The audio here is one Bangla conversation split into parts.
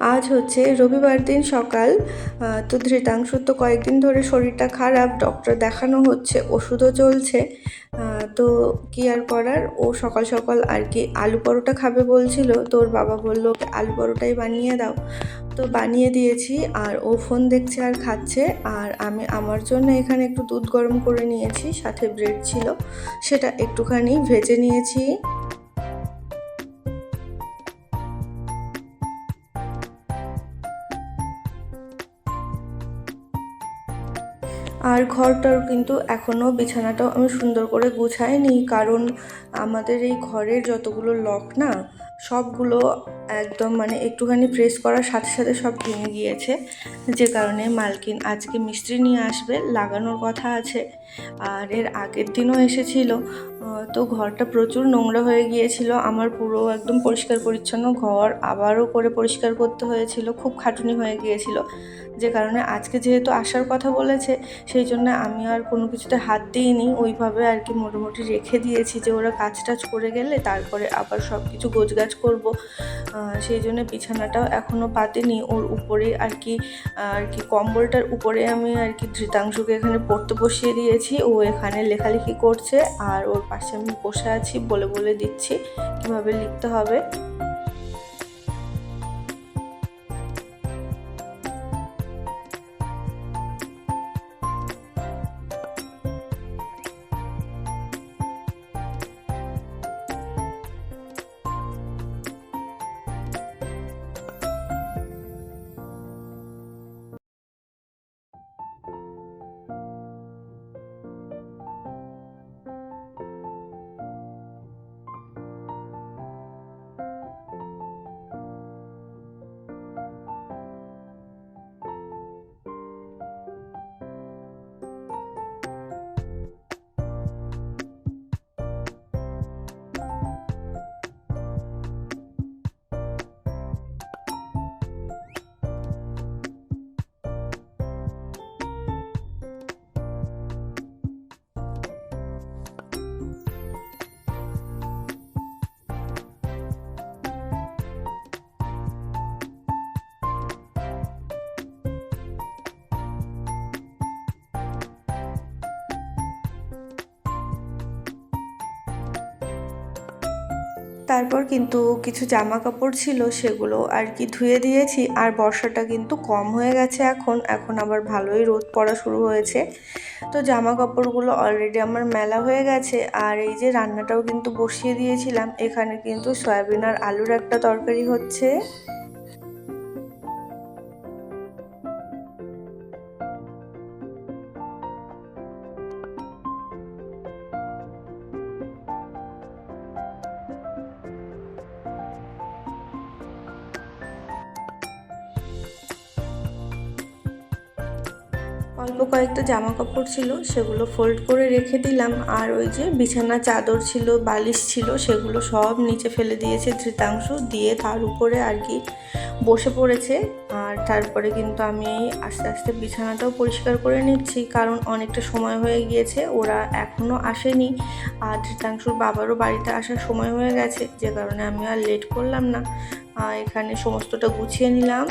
আজ হচ্ছে রবিবার দিন সকাল। তো ধৃতাংশুর তো কয়েকদিন ধরে শরীরটা খারাপ ডক্টর দেখানো হচ্ছে, ওষুধও চলছে। তো কি আর করার? ও সকাল সকাল আর কি আলু পরোটা খাবে বলছিল তোর বাবা বলল, "ওকে আলু পরোটাই বানিয়ে দাও। তো বানিয়ে দিয়েছি আর ও ফোন দেখছে আর খাচ্ছে। আর আমি আমার জন্য এখানে একটু দুধ গরম করে নিয়েছি, সাথে ব্রেড ছিল। সেটা একটুখানি ভেজে নিয়েছি। আর ঘরটার কিন্তু এখনও বিছানাটাও আমি সুন্দর করে গুছাইনি, কারণ আমাদের এই ঘরের যতগুলো লক না, সবগুলো একদম মানে একটুখানি প্রেস করার সাথে সাথে সব ভেঙে গিয়েছে। যে কারণে মালকিন আজকে মিস্ত্রি নিয়ে আসবে, লাগানোর কথা আছে, আর এর আগের দিনও এসেছিল। তো ঘরটা প্রচুর নোংরা হয়ে গিয়েছিল, আমার পুরো একদম পরিষ্কার পরিচ্ছন্ন ঘর আবারও করে পরিষ্কার করতে হয়েছিল, খুব খাটুনি হয়ে গিয়েছিল। যে কারণে আজকে যেহেতু আসার কথা বলেছে, সেই জন্য আমি আর কোনো কিছুতে হাত দিইনি। ওইভাবে আর কি মোটামুটি রেখে দিয়েছি যে ওরা কাজ টাজ করে গেলে তারপরে আবার সব কিছু গোছগাছ করব। সেই জন্য বিছানাটাও এখনও পাতিনি। ওর উপরে আর কি আর কি কম্বলটার উপরে আমি আর কি ধৃতাংশকে এখানে পড়তে বসিয়ে দিয়েছি। ও এখানে লেখালেখি করছে আর ওর পাশে আমি বসে আছি বলে বলে দিচ্ছি। কীভাবে লিখতে হবে? তারপর কিন্তু কিছু জামা কাপড় ছিল সেগুলো আর কি ধুয়ে দিয়েছি আর বর্ষাটা কিন্তু কম হয়ে গেছে এখন। এখন আবার ভালোই রোদ পড়া শুরু হয়েছে। তো জামা কাপড়গুলো অলরেডি আমার মেলা হয়ে গেছে আর এই যে রান্নাটাও কিন্তু বসিয়ে দিয়েছিলাম। এখানে কিন্তু সয়াবিন আর আলুর একটা তরকারি হচ্ছে। অল্প কয়েকটা জামা কাপড় ছিল, সেগুলো ফোল্ড করে রেখে দিলাম। আর ওই যে বিছানা চাদর ছিল, বালিশ ছিল, সেগুলো সব নিচে ফেলে দিয়েছে ধৃতাংশ, দিয়ে তার উপরে আর কি বসে পড়েছে। আর তারপরে কিন্তু আমি আস্তে আস্তে বিছানাটাও পরিষ্কার করে নিচ্ছি, কারণ অনেকটা সময় হয়ে গিয়েছে, ওরা এখনও আসেনি। আর ধৃতাংশুর বাবারও বাড়িতে আসার সময় হয়ে গেছে, যে কারণে আমি আর লেট করলাম না। এখানে সমস্তটা গুছিয়ে নিলাম।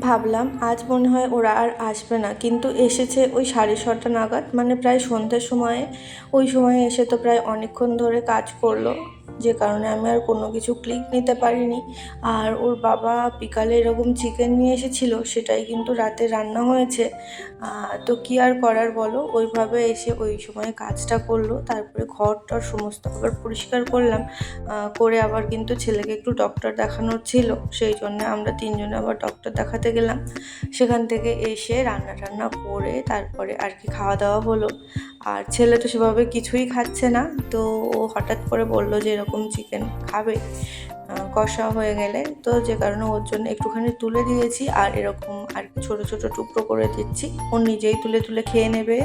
ভাবলাম, আজ মনে হয় ওরা আর আসবে না। কিন্তু এসেছে ওই সাড়ে ছটা নাগাদ মানে প্রায় সন্ধ্যের সময়ে। ওই সময়ে এসে তো প্রায় অনেকক্ষণ ধরে কাজ করল। যে কারণে আমি আর কোনো কিছু ক্লিক নিতে পারিনি। আর ওর বাবা বিকালে এরকম চিকেন নিয়ে এসেছিল, সেটাই কিন্তু রাতে রান্না হয়েছে। তো কি আর করার বলো? ওইভাবে এসে ওই সময় কাজটা করল, তারপরে ঘরটার সমস্ত আবার পরিষ্কার করলাম। করে আবার কিন্তু ছেলেকে একটু ডক্টর দেখানোর ছিল, সেই জন্য আমরা তিনজনে আবার ডক্টর দেখাতে গেলাম। সেখান থেকে এসে রান্না টান্না করে তারপরে আর কি খাওয়া দাওয়া হলো। আর ছেলে তো সেভাবে কিছুই খাচ্ছে না, তো ও হঠাৎ করে বলল যে এরকম এরকম চিকেন খাবে কষা হয়ে গেলে। তো যে কারণে ওর জন্য একটুখানি তুলে দিয়েছি, আর এরকম আর ছোট ছোট টুকরো করে দিচ্ছি। ও নিজেই তুলে তুলে খেয়ে নেবে।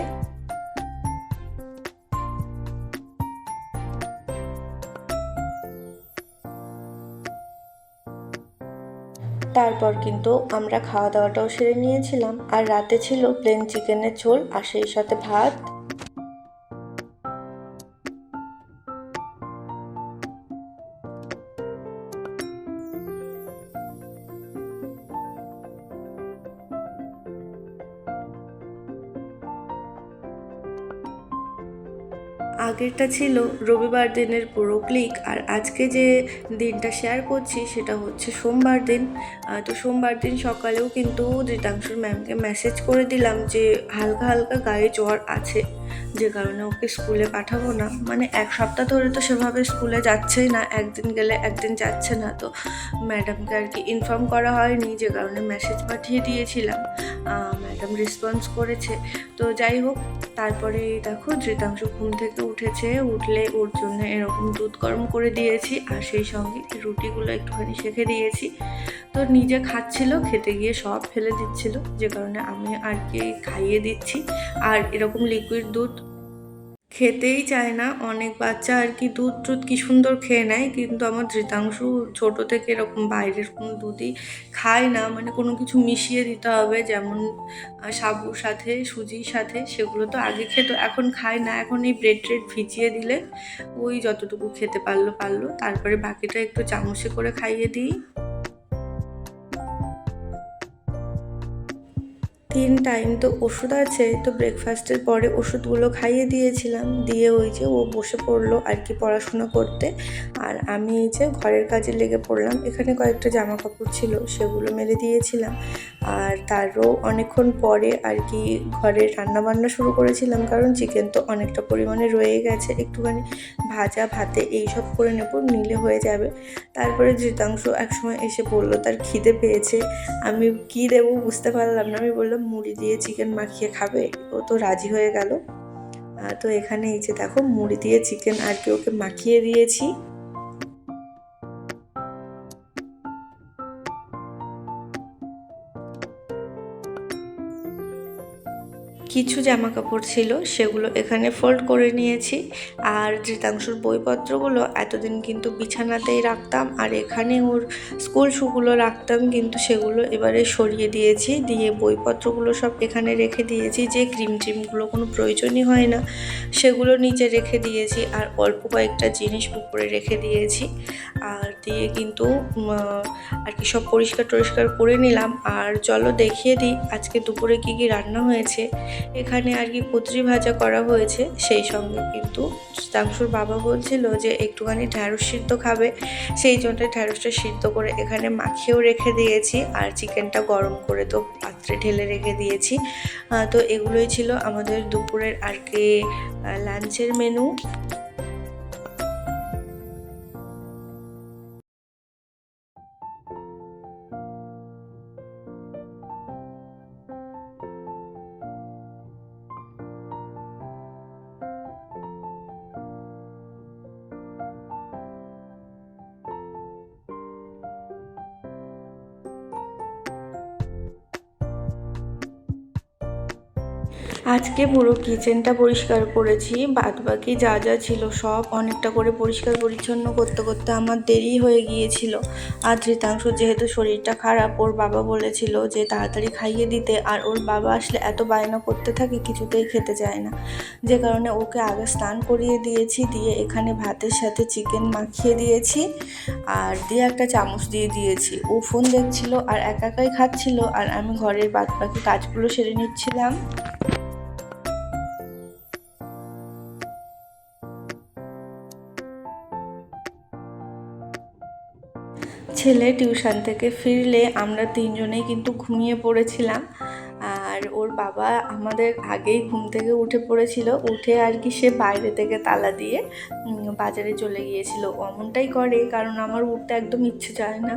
তারপর কিন্তু আমরা খাওয়া দাওয়াটাও সেরে নিয়েছিলাম। আর রাতে ছিল প্লেন চিকেনের ঝোল, আর সেই সাথে ভাত। আগেরটা ছিল রবিবার দিনের পুরো ক্লিক। আর আজকে যে দিনটা শেয়ার করছি সেটা হচ্ছে সোমবার দিন। তো সোমবার দিন সকালেও কিন্তু রিতাংশুর ম্যামকে মেসেজ করে দিলাম যে হালকা হালকা গায়ে জ্বর আছে, যে কারণে ওকে স্কুলে পাঠাবো না। মানে এক সপ্তাহ ধরে তো সেভাবে স্কুলে যাচ্ছেই না, একদিন গেলে একদিন যাচ্ছে না। তো ম্যাডামকে আর কি ইনফর্ম করা হয়নি, যে কারণে মেসেজ পাঠিয়ে দিয়েছিলাম। ম্যাডাম রেসপন্স করেছে। তো যাই হোক, তারপরে দেখো ধৃতাংশ ঘুম থেকে উঠেছে, উঠলে ওর জন্য এরকম দুধ গরম করে দিয়েছি আর সেই সঙ্গে রুটিগুলো একটুখানি শেখে দিয়েছি। তো নিজে খাচ্ছিল, খেতে গিয়ে সব ফেলে দিচ্ছিল, যে কারণে আমি আর কি খাইয়ে দিচ্ছি। আর এরকম লিকুইড দুধ খেতেই চায় না। অনেক বাচ্চা আর কি দুধ টুধ কি সুন্দর খেয়ে নেয়, কিন্তু আমার ধৃতাংশু ছোট থেকে এরকম বাইরের কোনো দুধই খায় না। মানে কোনো কিছু মিশিয়ে দিতে হবে, যেমন সাবুর সাথে, সুজির সাথে, সেগুলো তো আগে খেত, এখন খায় না। এখন এই ব্রেড ট্রেড ভিজিয়ে দিলে ওই যতটুকু খেতে পারল পারল। তারপরে বাকিটা একটু চামচে করে খাইয়ে দিই। তিন টাইম তো ওষুধ আছে, তো ব্রেকফাস্টের পরে ওষুধগুলো খাইয়ে দিয়েছিলাম। দিয়ে ওই যে ও বসে পড়ল আর কি পড়াশোনা করতে। আর আমি এই যে ঘরের কাজে লেগে পড়লাম, এখানে কয়েকটা জামা কাপড় ছিল, সেগুলো মেলে দিয়েছিলাম। আর তারও অনেকক্ষণ পরে আর কি ঘরে রান্নাবান্না শুরু করেছিলাম, কারণ চিকেন তো অনেকটা পরিমাণে রয়ে গেছে। একটুখানি ভাজা, ভাতে এইসব করে নেব, নিলে হয়ে যাবে। তারপরে ধৃতাংশ একসময় এসে বলল, তার খিদে পেয়েছে, আমি কি দেবো বুঝতে পারলাম না। আমি বললাম মুড়ি দিয়ে চিকেন মাখিয়ে খাবে? ও তো রাজি হয়ে গেল। তো এখানে এই যে দেখো, মুড়ি দিয়ে চিকেন আর কি ওকে মাখিয়ে দিয়েছি। কিছু জামা কাপড় ছিল, সেগুলো এখানে ফোল্ড করে নিয়েছি। আর ধৃতাংশুর বইপত্রগুলো এতদিন কিন্তু বিছানাতেই রাখতাম, আর এখানে ওর স্কুল শুগুলো রাখতাম, কিন্তু সেগুলো এবারে সরিয়ে দিয়েছি। দিয়ে বইপত্রগুলো সব এখানে রেখে দিয়েছি, যে ক্রিম ট্রিমগুলো কোনো প্রয়োজনই হয় না, সেগুলো নিচে রেখে দিয়েছি, আর অল্প কয়েকটা জিনিস উপরে রেখে দিয়েছি। আর দিয়ে কিন্তু আর কি সব পরিষ্কার টরিষ্কার করে নিলাম। আর চলো দেখিয়ে দিই, আজকে দুপুরে কি কি রান্না হয়েছে। এখানে আর কি কচুরি ভাজা করা হয়েছে সেই সঙ্গে কিন্তু তাংশুর বাবা বলছিল যে একটুখানি ঢ্যাঁড়স সিদ্ধ খাবে। সেই জন্য ঢ্যাঁড়সটা সিদ্ধ করে এখানে মাখিয়েও রেখে দিয়েছি আর চিকেনটা গরম করে তো পাত্রে ঢেলে রেখে দিয়েছি। তো এগুলোই ছিল আমাদের দুপুরের আর কি লাঞ্চের মেনু আজকে পুরো কিচেনটা পরিষ্কার করেছি বাদ বাকি যা যা ছিল সব অনেকটা করে পরিষ্কার পরিচ্ছন্ন করতে করতে আমার দেরি হয়ে গিয়েছিল। আর ধৃতাংশ যেহেতু শরীরটা খারাপ, ওর বাবা বলেছিল যে তাড়াতাড়ি খাইয়ে দিতে, আর ওর বাবা আসলে এত বায়না করতে থাকে কিছুতেই খেতে চায় না। যে কারণে ওকে আগে স্নান করিয়ে দিয়েছি, দিয়ে এখানে ভাতের সাথে চিকেন মাখিয়ে দিয়েছি, আর দিয়ে একটা চামচ দিয়ে দিয়েছি। ও ফোন দেখছিল আর একা একাই খাচ্ছিল, আর আমি ঘরের বাদ বাকি কাজগুলো সেরে নিচ্ছিলাম। ছেলে টিউশন থেকে ফিরলে আমরা তিনজনেই কিন্তু ঘুমিয়ে পড়েছিলাম। আর ওর বাবা আমাদের আগেই ঘুম থেকে উঠে পড়েছিল। উঠে আর কি সে বাইরে থেকে তালা দিয়ে বাজারে চলে গিয়েছিল। অমনটাই করে, কারণ আমার উঠতে একদম ইচ্ছে চায় না।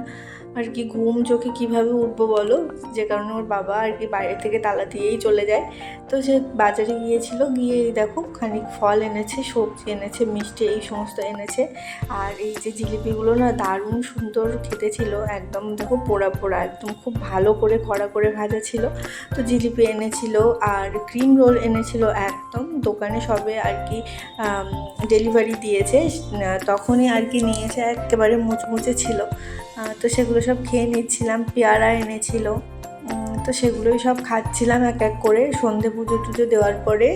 আর কি ঘুম চোখে কীভাবে উঠবো বলো? যে কারণে ওর বাবা আর কি বাইরে থেকে তালা দিয়েই চলে যায়। তো সে বাজারে গিয়েছিল, গিয়ে দেখো খানিক ফল এনেছে, সবজি এনেছে, মিষ্টি এই সমস্ত এনেছে। আর এই যে জিলিপিগুলো না দারুণ সুন্দর খেতে ছিল একদম দেখো পোড়া পোড়া, একদম খুব ভালো করে কড়া করে ভাজা ছিল। তো জিলিপি এনেছিল আর ক্রিম রোল এনেছিল একদম। দোকানে সবে আর কি ডেলিভারি দিয়েছে তখনই আর কি নিয়েছে, একেবারে মুচমুচে ছিল। তো সেগুলো সব খেয়ে নিচ্ছিলাম, পেয়ারা এনেছিল। তো সেগুলোই সব খাচ্ছিলাম এক এক করে, সন্ধে পুজো টুজো দেওয়ার পরে।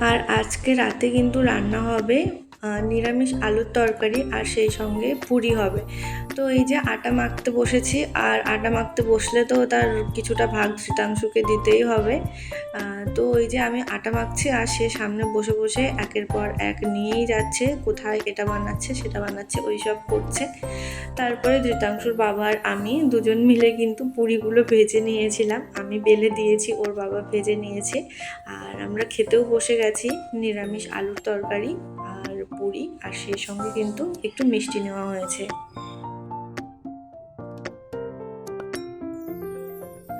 আর আজকে রাতে কিন্তু রান্না হবে নিরামিষ আলুর তরকারি আর সেই সঙ্গে পুরি হবে। তো এই যে আটা মাখতে বসেছি, আর আটা মাখতে বসলে তো তার কিছুটা ভাগ শীতাংশুকে দিতেই হবে। তো ওই যে আমি আটা মাখছি, আর সে সামনে বসে বসে একের পর এক নিয়েই যাচ্ছে, কোথায় এটা বানাচ্ছে, সেটা বানাচ্ছে, ওই সব করছে। তারপরে ধৃতাংশুর বাবা আর আমি দুজন মিলে কিন্তু পুরিগুলো ভেজে নিয়েছিলাম। আমি বেলে দিয়েছি, ওর বাবা ভেজে নিয়েছে। আর আমরা খেতেও বসে গেছি, নিরামিষ আলুর তরকারি আর পুরি, আর সেই সঙ্গে কিন্তু একটু মিষ্টি নেওয়া হয়েছে।